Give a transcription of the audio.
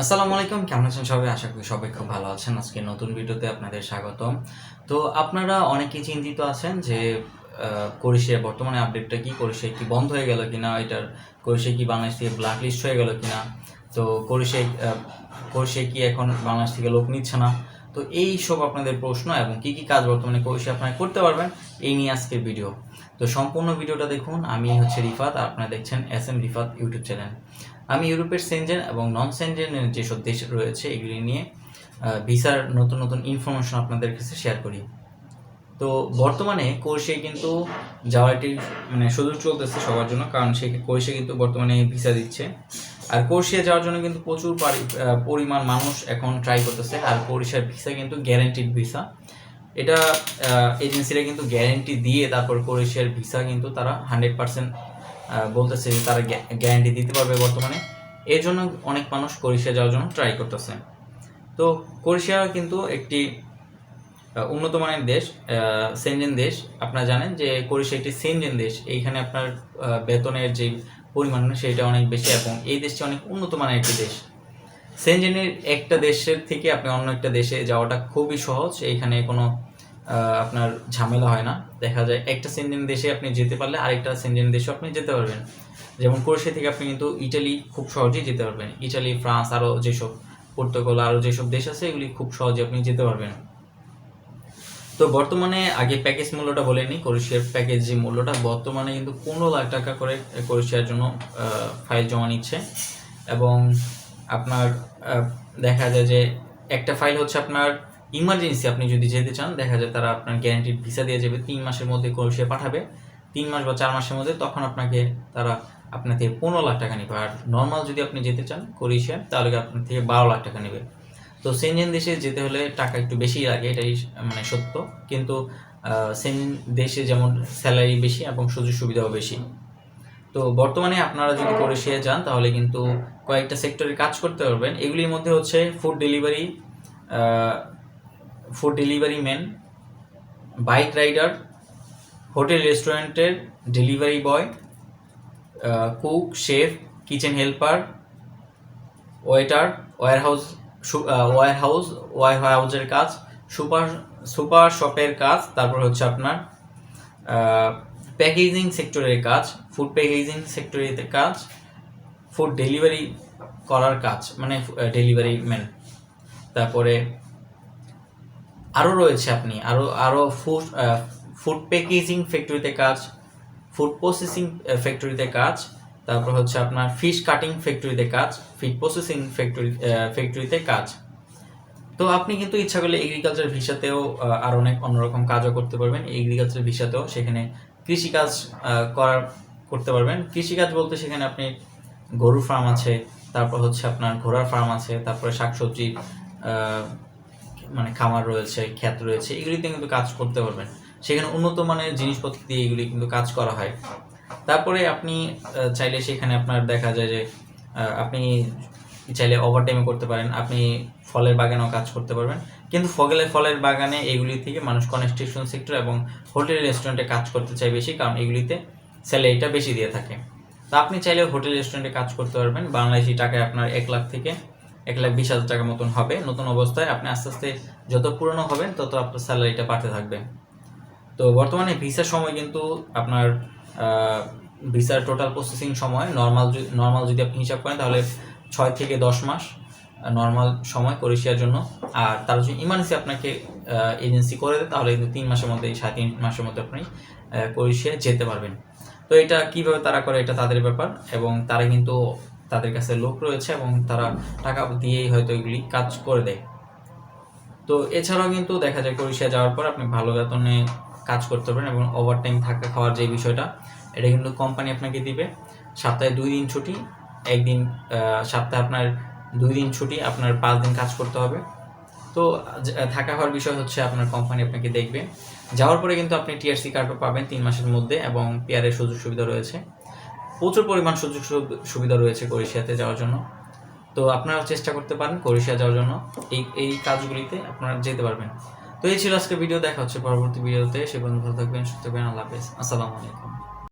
আসসালামু আলাইকুম কেমন আছেন সবাই? আশা করি সবাই খুব ভালো আছেন। আজকে নতুন ভিডিওতে আপনাদের স্বাগতম। তো আপনারা অনেকেই চিন্তিত আছেন যে আহ, বর্তমানে আপডেটটা কি? কোরিশিয়া কি বন্ধ হয়ে গেল কিনা? এটার কোরিশিয়া কি বাংলাদেশ থেকে ব্ল্যাক লিস্ট হয়ে গেল কিনা? তো কোরিশিয়া কোরিশিয়া কি এখন বাংলাদেশ থেকে লোক নিচ্ছে না? তো এই সব আপনাদের প্রশ্ন এবং কি কি কাজ বর্তমানে কোরিশিয়া আপনারা করতে পারবেন, এই নিয়ে আজকের ভিডিও তো সম্পূর্ণ ভিডিওটা দেখুন, আমি হচ্ছে রিফাত আপনারা দেখছেন S M Rifat YouTube channel আমি ইউরোপের সেনজেন এবং নন সেনজেনের যেসব দেশ রয়েছে, এগুলি নিয়ে ভিসার নতুন নতুন ইনফরমেশন আপনাদের কাছে শেয়ার করি। তো বর্তমানে কোর্সে কিন্তু যাওয়াটি মানে সুযোগ চলতেছে সবার জন্য, কারণ সে কোর্সে কিন্তু বর্তমানে ভিসা দিচ্ছে। আর কোর্সে যাওয়ার জন্য কিন্তু প্রচুর পরিমাণ মানুষ এখন ট্রাই করতেছে। আর কোর্সের ভিসা কিন্তু গ্যারেন্টিড ভিসা এটা এজেন্সিরা কিন্তু গ্যারেন্টি দিয়ে তারপর কোরেশিয়ার ভিসা কিন্তু তারা হান্ড্রেড পার্সেন্ট বলতেছে যে তারা গ্যারেন্টি দিতে পারবে বর্তমানে। এর জন্য অনেক মানুষ কোরেশিয়া যাওয়ার জন্য ট্রাই করতেছে। তো কোরেশিয়া কিন্তু একটি উন্নত মানের দেশ সেনজেন দেশ। আপনারা জানেন যে কোরেশিয়া একটি সেনজেন দেশ। এইখানে আপনার বেতনের যে পরিমাণ সেটা অনেক বেশি এবং এই দেশটি অনেক উন্নত মানের একটি দেশ। সেনজেনের একটা দেশের থেকে আপনি অন্য একটা দেশে যাওয়াটা খুবই সহজ এইখানে কোনো আপনার ঝামেলা হয় না। দেখা যায় একটা সেনজেন দেশে আপনি যেতে পারলে আরেকটা সেনজেন দেশে আপনি যেতে পারবেন। যেমন ক্রোয়েশিয়া থেকে আপনি কিন্তু ইটালি খুব সহজেই যেতে পারবেন। ইটালি, ফ্রান্স আরও যেসব, পর্তুগাল আরও যেসব দেশ আছে, এগুলি খুব সহজে আপনি যেতে পারবেন। তো বর্তমানে আগে প্যাকেজ মূল্যটা বলে নিই ক্রোয়েশিয়ার প্যাকেজ যে মূল্যটা, বর্তমানে কিন্তু পনেরো লাখ টাকা করে ক্রোয়েশিয়ার জন্য ফাইল জমা নিচ্ছে। এবং আপনার দেখা যায় যে একটা ফাইল হচ্ছে আপনার ইমার্জেন্সি আপনি যদি যেতে চান, দেখা যায় তারা আপনার গ্যারান্টিড ভিসা দিয়ে যাবে, তিন মাসের মধ্যে ক্রোয়েশিয়া পাঠাবে। তিন মাস বা চার মাসের মধ্যে তখন আপনাকে তারা আপনার থেকে পনেরো লাখ টাকা নেবে। আর নর্মাল যদি আপনি যেতে চান ক্রোয়েশিয়া তাহলে আপনার থেকে বারো লাখ টাকা নেবে। তো সেনজেন দেশে যেতে হলে টাকা একটু বেশি লাগে, এটাই মানে সত্য। কিন্তু সেনজেন দেশে যেমন স্যালারি বেশি এবং সুযোগ সুবিধাও বেশি। তো বর্তমানে আপনারা যদি ক্রোয়েশিয়া যান, তাহলে কিন্তু কয়েকটা সেক্টরে কাজ করতে পারবেন। এগুলির মধ্যে হচ্ছে food delivery food delivery man bike rider hotel রেস্টুরেন্টের delivery boy cook chef kitchen helper waiter warehouse warehouse war হাউসের কাজ সুপার সুপার শপের কাজ, তারপর হচ্ছে আপনার প্যাকেজিং সেক্টরের কাজ ফুড প্যাকেজিং সেক্টরের কাজ ফুড ডেলিভারি করার কাজ মানে ডেলিভারি ম্যান তারপরে আরও রয়েছে আপনি আরও আরও ফুড ফুড প্যাকেজিং ফ্যাক্টরিতে কাজ ফুড প্রসেসিং ফ্যাক্টরিতে কাজ তারপর হচ্ছে আপনার ফিশ কাটিং ফ্যাক্টরিতে কাজ ফিড প্রসেসিং ফ্যাক্টরি ফ্যাক্টরিতে কাজ। তো আপনি কিন্তু ইচ্ছা করলে এগ্রিকালচার ভিসাতেও আর অনেক অন্যরকম কাজও করতে পারবেন। এগ্রিকালচার ভিসাতেও সেখানে কৃষিকাজ করার, করতে পারবেন। কৃষিকাজ বলতে সেখানে আপনি গরু ফার্ম আছে, তারপর হচ্ছে আপনার ঘোড়ার ফার্ম আছে, তারপরে শাকসবজি মানে খামার রয়েছে, ক্ষেত রয়েছে, এগুলিতে কিন্তু কাজ করতে পারবেন। সেখানে উন্নত মানের জিনিসপত্র দিয়ে এগুলি কিন্তু কাজ করা হয়। তারপরে আপনি চাইলে সেখানে আপনার দেখা যায় যে আপনি চাইলে ওভারটাইমে করতে পারেন, আপনি ফলের বাগানেও কাজ করতে পারবেন। কিন্তু ফগেলের ফলের বাগানে এগুলি থেকে মানুষ কনস্ট্রাকশন সেক্টর এবং হোটেল রেস্টুরেন্টে কাজ করতে চায় বেশি, কারণ এগুলিতে স্যালারিটা বেশি দিয়ে থাকে। তা আপনি চাইলে হোটেল রেস্টুরেন্টে কাজ করতে পারবেন, বাংলাদেশি টাকায় আপনার এক লাখ থেকে এক লাখ বিশ হাজার টাকার মতন হবে। নতুন অবস্থায় আপনি আস্তে আস্তে যত পুরনো হবেন, তত আপনার স্যালারিটা বাড়তে থাকবে। তো বর্তমানে ভিসার সময় কিন্তু আপনার ভিসার টোটাল প্রসেসিং সময় নর্মাল নর্মাল যদি আপনি হিসাব করেন, তাহলে ছয় থেকে দশ মাস নর্মাল সময় ক্রোয়েশিয়ার জন্য। আর তার যদি ইমার্জেন্সি আপনাকে এজেন্সি করে দেয়, তাহলে কিন্তু তিন মাসের মধ্যে, সাড়ে তিন মাসের মধ্যে আপনি ক্রোয়েশিয়া যেতে পারবেন। তো এটা কীভাবে তারা করে, এটা তাদের ব্যাপার। এবং তারা কিন্তু তাদের কাছে লোক রয়েছে এবং তারা টাকা দিয়েই হয়তো এগুলি কাজ করে দেয়। তো এছাড়াও কিন্তু দেখা যায়, ক্রোয়েশিয়া যাওয়ার পর আপনি ভালো বেতনে কাজ করতে পারেন এবং ওভার টাইম থাকা খাওয়ার যে বিষয়টা, এটা কিন্তু কোম্পানি আপনাকে দিবে। সপ্তাহে দুই দিন ছুটি, একদিন সপ্তাহে আপনার দুই দিন ছুটি, আপনার পাঁচ দিন কাজ করতে হবে। তো থাকা হওয়ার বিষয় হচ্ছে আপনার কোম্পানি আপনাকে দেখবে। যাওয়ার পরে কিন্তু আপনি টিআরসি কার্ডও পাবেন তিন মাসের মধ্যে এবং পিআরের সুযোগ সুবিধা রয়েছে। প্রচুর পরিমাণ সুযোগ সুবিধা রয়েছে ক্রোয়েশিয়াতে যাওয়ার জন্য। তো আপনারা চেষ্টা করতে পারেন ক্রোয়েশিয়া যাওয়ার জন্য। এই এই কাজগুলিতে আপনারা যেতে পারবেন। তো এই ছিল আজকে ভিডিও দেখা হচ্ছে পরবর্তী ভিডিওতে সে পর্যন্ত ভালো থাকবেন, সুস্থ থাকবেন, আল্লাহ হাফেজ। আসসালামু আলাইকুম।